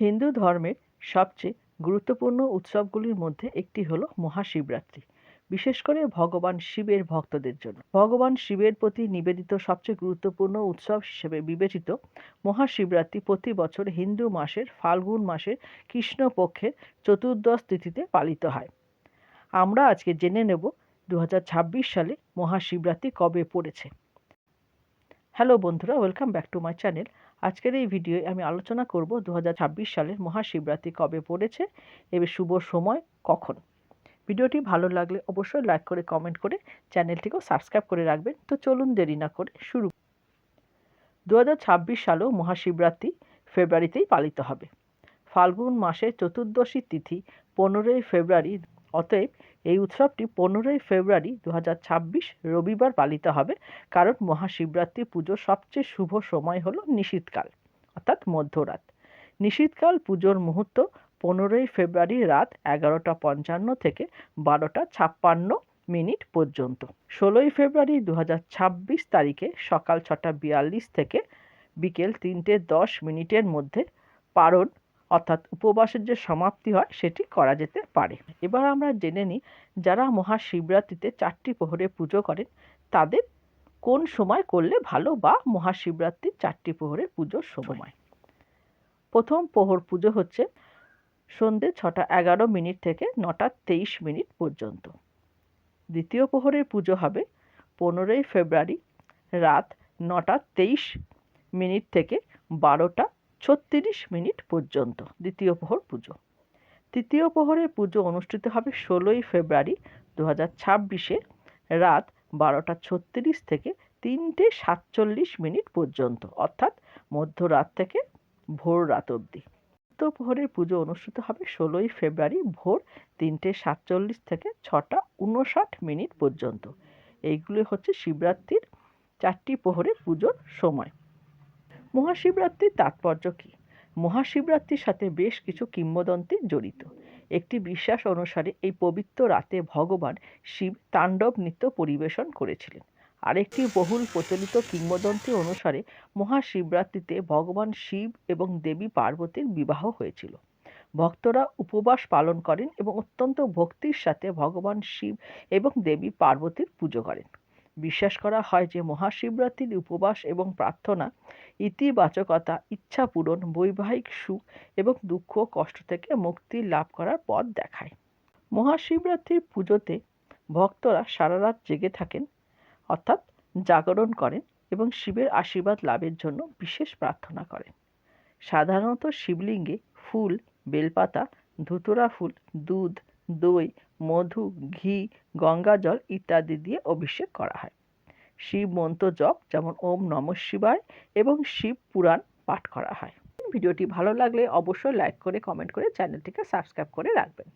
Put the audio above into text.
হিন্দু ধর্মের সবচেয়ে গুরুত্বপূর্ণ উৎসবগুলির মধ্যে একটি হল মহাশিবরাত্রি, বিশেষ করে ভগবান শিবের ভক্তদের জন্য। ভগবান শিবের প্রতি নিবেদিত সবচেয়ে গুরুত্বপূর্ণ উৎসব হিসেবে বিবেচিত মহাশিবরাত্রি প্রতি বছর হিন্দু মাসের ফাল্গুন মাসের কৃষ্ণপক্ষের চতুর্দশ তিথিতে পালিত হয়। আমরা আজকে জেনে নেব দু হাজার ছাব্বিশ সালে মহাশিবরাত্রি কবে পড়েছে। হ্যালো বন্ধুরা welcome back to my channel আজকের এই ভিডিওয়ে আমি আলোচনা করব দু হাজার ছাব্বিশ সালের মহাশিবরাত্রি কবে পড়েছে এবার শুভ সময় কখন? ভিডিওটি ভালো লাগলে অবশ্যই লাইক করে, কমেন্ট করে চ্যানেলটিকেও সাবস্ক্রাইব করে রাখবেন। তো চলুন দেরি না করে শুরু। দু সালেও মহাশিবরাত্রি ফেব্রুয়ারিতেই পালিত হবে। ফাল্গুন মাসের চতুর্দশী তিথি, পনেরোই ফেব্রুয়ারি অতএব এই উৎসবটি পনেরোই ফেব্রুয়ারি দু হাজার ছাব্বিশ রবিবার পালিত হবে, কারণ মহাশিবরাত্রি পুজোর সবচেয়ে শুভ সময় হলো নিশীতকাল, অর্থাৎ মধ্যরাত। নিশীতকাল পুজোর মুহূর্ত পনেরোই ফেব্রুয়ারি রাত এগারোটা পঞ্চান্ন থেকে বারোটা ছাপ্পান্ন মিনিট পর্যন্ত। ষোলোই ফেব্রুয়ারি দু হাজার ছাব্বিশ তারিখে সকাল ছটা বিয়াল্লিশ থেকে বিকেল তিনটে দশ মিনিটের মধ্যে পারণ অর্থাৎ উপবাসের যে সমাপ্তি হয়, সেটি করা যেতে পারে। এবার আমরা জেনে নিই, যারা মহাশিবরাত্রিতে চারটি প্রহরে পুজো করেন, তাদের কোন সময় করলে ভালো বা মহাশিবরাত্রির চারটি প্রহরের পুজোর সময়? প্রথম প্রহর পুজো হচ্ছে সন্ধে ছটা এগারো মিনিট থেকে নটা তেইশ মিনিট পর্যন্ত। দ্বিতীয় প্রহরের পুজো হবে পনেরোই ফেব্রুয়ারি রাত নটা তেইশ মিনিট থেকে বারোটা ছত্রিশ মিনিট পর্যন্ত, দ্বিতীয় প্রহর পুজো। তৃতীয় প্রহরের পুজো অনুষ্ঠিত হবে ষোলোই ফেব্রুয়ারি দু হাজার ছাব্বিশে রাত বারোটা ছত্রিশ থেকে তিনটে সাতচল্লিশ মিনিট পর্যন্ত, অর্থাৎ মধ্যরাত থেকে ভোর রাত অবধি। তৃতীয় প্রহরের পুজো অনুষ্ঠিত হবে ষোলোই ফেব্রুয়ারি ভোর তিনটে সাতচল্লিশ থেকে ছটা উনষাট মিনিট পর্যন্ত। এইগুলি হচ্ছে শিবরাত্রির চারটি প্রহরে পুজোর সময়। মহাশিবরাত্রির তাৎপর্য কী? মহাশিবরাত্রির সাথে বেশ কিছু কিংবদন্তি জড়িত। একটি বিশ্বাস অনুসারে এই পবিত্র রাতে ভগবান শিব তাণ্ডব নৃত্য পরিবেশন করেছিলেন। আরেকটি বহুল প্রচলিত কিংবদন্তি অনুসারে মহাশিবরাত্রিতে ভগবান শিব এবং দেবী পার্বতীর বিবাহ হয়েছিল। ভক্তরা উপবাস পালন করেন এবং অত্যন্ত ভক্তির সাথে ভগবান শিব এবং দেবী পার্বতীর পুজো করেন। বিশ্বাস করা হয় যে মহাশিবরাত্রির উপবাস এবং প্রার্থনা ইতিবাচকতা, ইচ্ছা পূরণ, বৈবাহিক সুখ এবং দুঃখ কষ্ট থেকে মুক্তি লাভ করার পথ দেখায়। মহাশিবরাত্রির পুজোতে ভক্তরা সারা রাত জেগে থাকেন, অর্থাৎ জাগরণ করেন এবং শিবের আশীর্বাদ লাভের জন্য বিশেষ প্রার্থনা করেন। সাধারণত শিবলিঙ্গে ফুল, বেলপাতা, ধুতুরা ফুল, দুধ, দই মধু, ঘি, গঙ্গা জল ইত্যাদি দিয়ে অভিষেক করা হয়। শিব মন্ত্র জপ যেমন ওম নম শিবায় এবং শিব পুরাণ পাঠ করা হয়। ভিডিওটি ভালো লাগলে অবশ্যই লাইক করে কমেন্ট করে চ্যানেলটিকে সাবস্ক্রাইব করে রাখবেন।